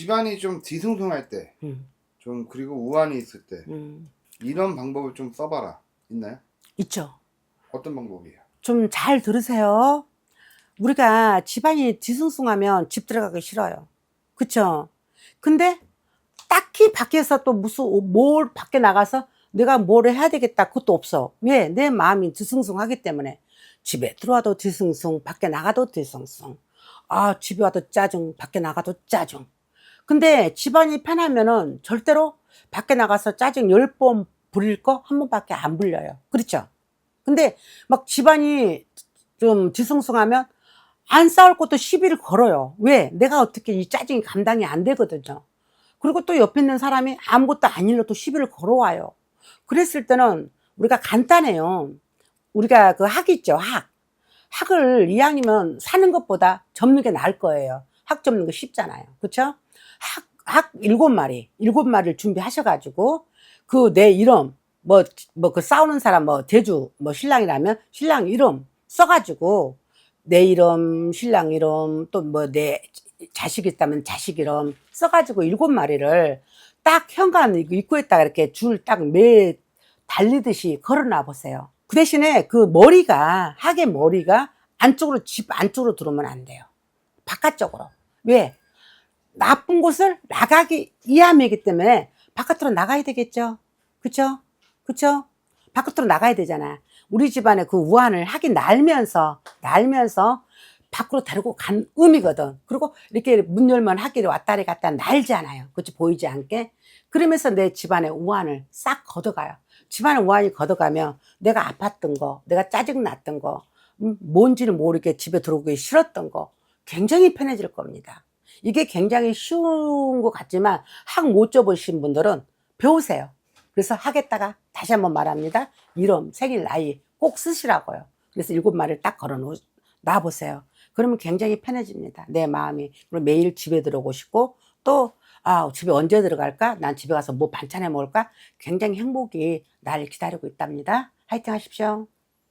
집안이 좀 뒤숭숭할 때, 음, 좀 그리고 우환이 있을 때 음. 이런 방법을 좀 써봐라. 있나요? 있죠. 어떤 방법이에요? 좀 잘 들으세요. 우리가 집안이 뒤숭숭하면 집 들어가기 싫어요. 그쵸? 근데 딱히 밖에서 또 무슨 뭘 밖에 나가서 내가 뭘 해야 되겠다 그것도 없어. 왜? 내 마음이 뒤숭숭하기 때문에 집에 들어와도 뒤숭숭, 밖에 나가도 뒤숭숭. 아, 집에 와도 짜증, 밖에 나가도 짜증. 근데 집안이 편하면은 절대로 밖에 나가서 짜증 열번 부릴 거 한 번밖에 안 불려요. 그렇죠? 근데 막 집안이 좀 뒤숭숭하면 안 싸울 것도 시비를 걸어요. 왜? 내가 어떻게 이 짜증이 감당이 안 되거든요. 그리고 또 옆에 있는 사람이 아무것도 안 일러도 시비를 걸어와요. 그랬을 때는 우리가 간단해요. 우리가 그 학 있죠, 학. 학을 이왕이면 사는 것보다 접는 게 나을 거예요. 학 접는 거 쉽잖아요. 그쵸? 학, 학 일곱 마리, 일곱 마리를 준비하셔가지고, 그 내 이름, 뭐, 뭐, 그 싸우는 사람, 뭐, 대주, 뭐, 신랑이라면, 신랑 이름 써가지고, 내 이름, 신랑 이름, 또 뭐, 내 자식 있다면 자식 이름 써가지고 일곱 마리를 딱 현관 입구에다가 이렇게 줄 딱 매 달리듯이 걸어놔 보세요. 그 대신에 그 머리가, 학의 머리가 안쪽으로, 집 안쪽으로 들어오면 안 돼요. 바깥쪽으로. 왜? 나쁜 곳을 나가기 이함이기 때문에 바깥으로 나가야 되겠죠. 그쵸? 그쵸? 바깥으로 나가야 되잖아. 우리 집안에 그 우환을 하긴 날면서, 날면서 밖으로 데리고 간 의미거든. 그리고 이렇게 문 열면 학기를 왔다리 갔다 날잖아요. 그치? 보이지 않게. 그러면서 내 집안의 우환을 싹 걷어가요. 집안의 우환이 걷어가면 내가 아팠던 거, 내가 짜증났던 거, 음, 뭔지를 모르게 집에 들어오기 싫었던 거 굉장히 편해질 겁니다. 이게 굉장히 쉬운 것 같지만 학 못 접으신 분들은 배우세요. 그래서 하겠다가 다시 한번 말합니다. 이름, 생일, 나이 꼭 쓰시라고요. 그래서 일곱 마리를 딱 걸어 놓, 놔보세요. 그러면 굉장히 편해집니다. 내 마음이. 그리고 매일 집에 들어오고 싶고 또 아, 집에 언제 들어갈까? 난 집에 가서 뭐 반찬 해 먹을까? 굉장히 행복이 날 기다리고 있답니다. 화이팅 하십시오.